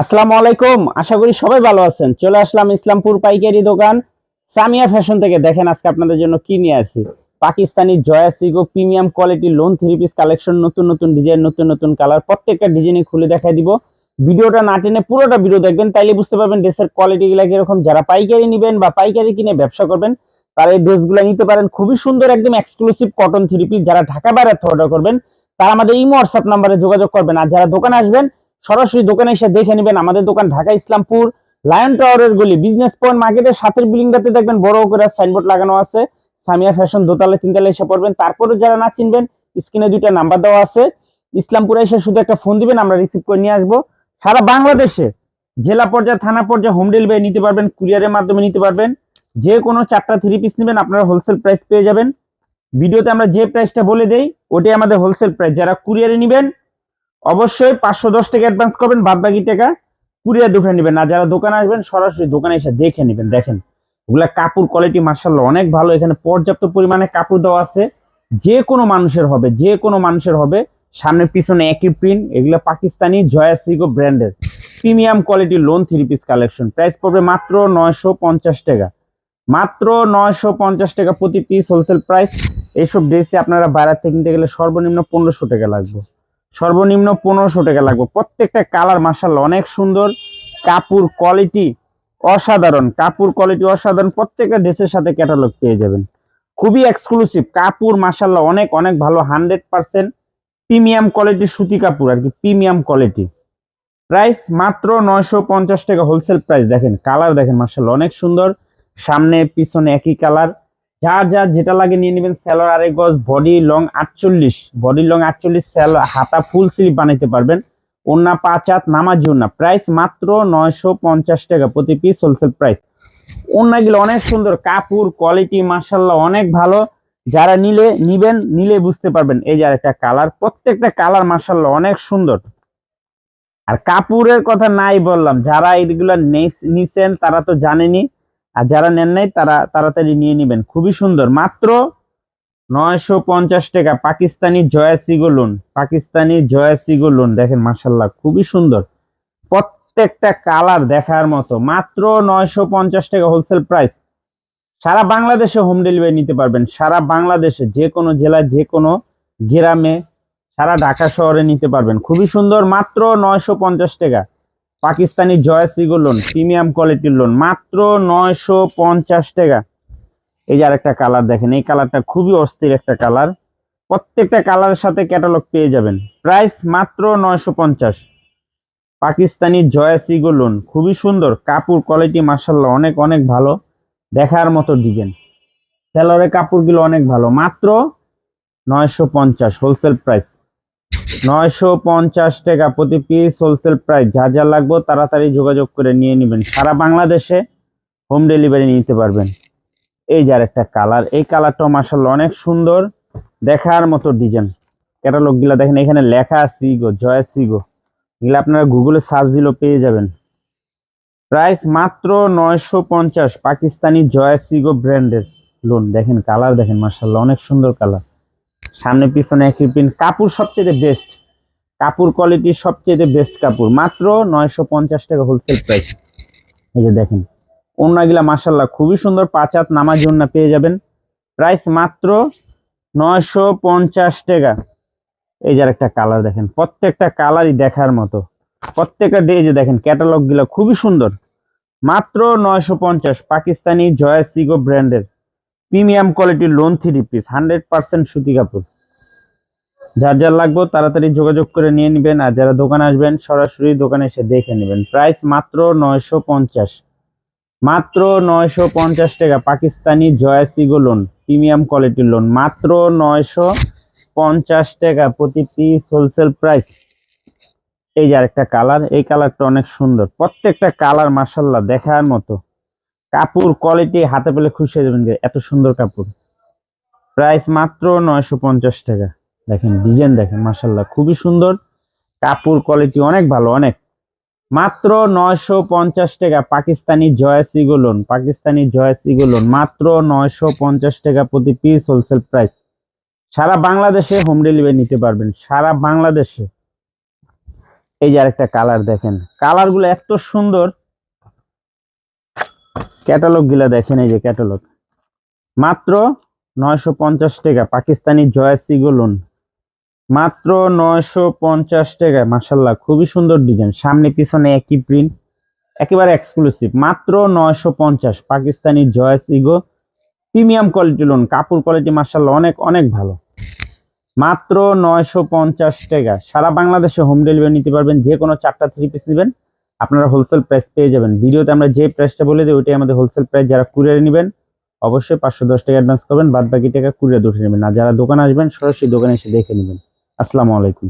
আসসালামু আলাইকুম, আশা করি সবাই ভালো আছেন। চলে আসলাম ইসলামপুর পাইকারি দোকান। সামিয়া ফ্যাশন থেকে দেখেন আজকে আপনাদের জন্য কি নিয়ে আসি। পাকিস্তানি জয়া সিগো premium quality lawn three piece collection, নতুন নতুন ডিজাইন, নতুন নতুন কালার, প্রত্যেকটা ডিজাইনে খুলে দেখাই দিব। ভিডিওটা না টেনে পুরোটা ভিডিও দেখবেন, তাইলে বুঝতে পারবেন ড্রেসের কোয়ালিটি গুলা কীরকম। যারা পাইকারি নেবেন বা পাইকারি কিনে ব্যবসা করবেন, তারা এই ড্রেসগুলো নিতে পারেন। খুবই সুন্দর, একদম এক্সক্লুসিভ কটন থ্রি পিস। যারা ঢাকা বাইরে অর্ডার করবেন, তারা আমাদের ইমো হোয়াটসঅ্যাপ নাম্বারে যোগাযোগ করবেন। আর যারা দোকানে আসবেন সরাসরি দোকানে এসে দেখে নেবেন আমাদের দোকান ঢাকা ইসলামপুর লায়ন টাওয়ারের গলি। বিজনেস পয়েন্ট মার্কেটের সাথের বিল্ডিংটাতে দেখবেন বড় করে সাইনবোর্ড লাগানো আছে। সামিয়া ফ্যাশন দোতলা তিনতলা এসে পড়বেন। তারপরে যারা না চিনবেন, স্ক্রিনে দুইটা নাম্বার দেওয়া আছে। ইসলামপুরে এসে শুধু একটা ফোন দিবেন, আমরা রিসিভ করে নিয়ে আসব। সারা বাংলাদেশে জেলা পর্যায়ে, থানা পর্যায়ে হোম ডেলিভারি নিতে পারবেন কুরিয়ারের মাধ্যমে নিতে পারবেন। যে কোনো চারটা থ্রি পিস নেবেন, আপনারা হোলসেল প্রাইস পেয়ে যাবেন। ভিডিওতে আমরা যে প্রাইসটা বলে দেই, ওটাই আমাদের হোলসেল প্রাইস যারা কুরিয়ারে নেবেন অবশ্যই পাঁচশো দশ টাকা অ্যাডভান্স করবেন বাদ বাকি টাকা কুরিয়ার দুটো নেবেন। আর যারা দোকানে আসবেন, সরাসরি দোকানে এসে দেখে নেবেন। দেখেন ওগুলা কাপড় কোয়ালিটি মার্শাল্লাহ অনেক ভালো। এখানে পর্যাপ্ত পরিমাণে কাপড় দেওয়া আছে। যে কোনো মানুষের হবে, যে কোনো মানুষের হবে। সামনে, পিছনে একই প্রিন্ট এগুলো পাকিস্তানি জয়া সিগো ব্র্যান্ডের premium quality lawn three piece collection price পড়বে মাত্র নয়শো পঞ্চাশ টাকা। মাত্র নয়শো পঞ্চাশ টাকা প্রতি পিস হোলসেল প্রাইস এইসব ড্রেসে আপনারা বাইরে থেকে কিনতে গেলে সর্বনিম্ন পনেরোশো টাকা লাগবে। সর্বনিম্ন পনেরোশো টাকা লাগবে। প্রত্যেকটা কালার মার্শাল্লাহ অনেক সুন্দর। কাপড় কোয়ালিটি অসাধারণ। কাপড় কোয়ালিটি অসাধারণ। প্রত্যেকটা ড্রেসের সাথে ক্যাটালগ পেয়ে যাবেন। খুবই এক্সক্লুসিভ কাপড় মার্শাল্লাহ অনেক অনেক ভালো। হান্ড্রেড পার্সেন্ট প্রিমিয়াম কোয়ালিটির সুতি কাপড় আর কি প্রিমিয়াম কোয়ালিটি প্রাইস মাত্র নয়শো পঞ্চাশ টাকা। হোলসেল প্রাইস দেখেন কালার দেখেন মার্শাল্লাহ অনেক সুন্দর। সামনে, পিছনে একই কালার যার যার যেটা লাগে নিয়ে নেবেন স্যালোর আড়াই গজ বডি লং আটচল্লিশ। বডি লং আটচল্লিশ, স্যালো, হাতা ফুল স্লিভ বানাইতে পারবেন। ওনা পাঁচ হাত নামার জন্য প্রাইস মাত্র নয়শো পঞ্চাশ টাকা প্রতি পিস হোলসেল প্রাইস ওন্নাগুলো অনেক সুন্দর, কাপড় কোয়ালিটি মার্শাল্লাহ অনেক ভালো। যারা নিলে, নিবেন, নিলে বুঝতে পারবেন। এই যে একটা কালার প্রত্যেকটা কালার মার্শাল্লাহ অনেক সুন্দর। আর কাপড়ের কথা নাই বললাম, যারা এইগুলো নিছেন, তারা তো জানেনি আর যারা নেন নাই, তারা তাড়াতাড়ি নিয়ে নেবেন। খুবই সুন্দর। মাত্র নয়শো পঞ্চাশ টাকা পাকিস্তানি জয়া সিগো লোন পাকিস্তানি জয়া সিগো লোন দেখেন মার্শাল্লাহ খুবই সুন্দর। প্রত্যেকটা কালার দেখার মতো। মাত্র নয়শো পঞ্চাশ টাকা হোলসেল প্রাইস সারা বাংলাদেশে হোম ডেলিভারি নিতে পারবেন। সারা বাংলাদেশে, যে কোনো জেলায়, যে কোনো গ্রামে, সারা ঢাকা শহরে নিতে পারবেন। খুবই সুন্দর। মাত্র নয়শো পঞ্চাশ টাকা। পাকিস্তানি জয়া সিগো লোন প্রিমিয়াম কোয়ালিটির লোন মাত্র নয়শো পঞ্চাশ টাকা। এই যে আরেকটা কালার দেখেন, এই কালারটা খুবই অস্থির একটা কালার প্রত্যেকটা কালারের সাথে ক্যাটালগ পেয়ে যাবেন। প্রাইস মাত্র নয়শো পঞ্চাশ। পাকিস্তানি জয়া সিগো লোন খুবই সুন্দর। কাপড় কোয়ালিটি মার্শাল্লাহ অনেক অনেক ভালো। দেখার মতো ডিজাইন সেলরের কাপড়গুলো অনেক ভালো। মাত্র নয়শো পঞ্চাশ হোলসেল প্রাইস নয়শো পঞ্চাশ টাকা প্রতি পিস হোলসেল প্রাইস যা যা লাগবে তাড়াতাড়ি যোগাযোগ করে নিয়ে নেবেন। সারা বাংলাদেশে হোম ডেলিভারি নিতে পারবেন। এই যার একটা কালার এই কালারটা মার্শাল্লাহ অনেক সুন্দর দেখার মতো ডিজাইন ক্যাটালগগুলা দেখেন, এখানে লেখা সিগো জয় সিগো এগুলো আপনারা গুগলে সার্চ দিলেও পেয়ে যাবেন। প্রাইস মাত্র নয়শো পঞ্চাশ, পাকিস্তানি জয় সিগো ব্র্যান্ডের লোন দেখেন কালার দেখেন মার্শাল্লাহ অনেক সুন্দর কালার সামনে পিছনে একই প্রিন্ট কাপড় সবচেয়ে বেস্ট কাপড় কোয়ালিটি সবচেয়ে বেস্ট কাপড়। মাত্র নয়শো পঞ্চাশ টাকা হোলসেল প্রাইস এই যে দেখেন ওনাগুলা মাসাল্লাহ খুবই সুন্দর পাঁচ হাত নামার জন্য পেয়ে যাবেন। প্রাইস মাত্র নয়শো পঞ্চাশ টাকা। এই যার একটা কালার দেখেন, প্রত্যেকটা কালারই দেখার মতো। প্রত্যেকটা ডে যে দেখেন ক্যাটালগগুলা খুবই সুন্দর। মাত্র নয়শো পঞ্চাশ, পাকিস্তানি জয়া সিগো ব্র্যান্ডের প্রিমিয়াম কোয়ালিটির lawn three piece, hundred percent সুতি কাপড়। যার যার লাগবে তাড়াতাড়ি যোগাযোগ করে নিয়ে নেবেন আর যারা দোকানে আসবেন, সরাসরি দোকানে এসে দেখে নেবেন। প্রাইস মাত্র নয়শো পঞ্চাশ। মাত্র নয়শো পঞ্চাশ টাকা পাকিস্তানি জয়া সিগো লোন, প্রিমিয়াম কোয়ালিটির লোন। মাত্র নয়শো পঞ্চাশ টাকা প্রতি পিস হোলসেল প্রাইস। এই যে আরেকটা কালার, এই কালারটা অনেক সুন্দর। প্রত্যেকটা কালার মার্শাল্লাহ দেখার মতো। কাপড় কোয়ালিটি হাতে পেলে খুশি হয়ে যাবেন এত সুন্দর কাপড়। প্রাইস মাত্র নয়শো পঞ্চাশ টাকা। দেখেন ডিজাইন দেখেন মার্শাল্লাহ খুবই সুন্দর। কাপড় কোয়ালিটি অনেক ভালো, অনেক। মাত্র নয়শো পঞ্চাশ টাকা পাকিস্তানি জয়া সিগোলন পাকিস্তানি জয়া সিগোলন মাত্র নয়শো পঞ্চাশ টাকা প্রতি পিস হোলসেল প্রাইস সারা বাংলাদেশে হোম ডেলিভারি নিতে পারবেন, সারা বাংলাদেশে। এই যে আরেকটা কালার দেখেন কালারগুলো এত সুন্দর। ক্যাটালগগুলা দেখেন এই যে ক্যাটালগ মাত্র নয়শো পঞ্চাশ টাকা, পাকিস্তানি জয়াসিগো লোন মাত্র নয়শো পঞ্চাশ টাকা মাসাল্লাহ খুবই সুন্দর ডিজাইন সামনে পিছনে একই প্রিন্ট একেবারে এক্সক্লুসিভ মাত্র নয়শো পঞ্চাশ, পাকিস্তানি জয়াসিগো প্রিমিয়াম কোয়ালিটি লোন, কাপড় কোয়ালিটি মাসাল্লাহ অনেক অনেক ভালো। মাত্র নয়শো পঞ্চাশ টাকা। সারা বাংলাদেশে হোম ডেলিভারি নিতে পারবেন যে কোনো চারটা থ্রি পিস নেবেন। আপনারা হোলসেল প্রাইস পেয়ে যাবেন। ভিডিওতে আমরা যে প্রাইসটা বলে দিই, ওইটাই আমাদের হোলসেল প্রাইস যারা কুরিয়ারে নেবেন, অবশ্যই পাঁচশো দশ টাকা অ্যাডভান্স করবেন বাদ বাকি টাকা কুরিয়ার উঠে নেবেন। আর যারা দোকানে আসবেন, সরাসরি দোকানে এসে দেখে নেবেন। আসসালামু আলাইকুম।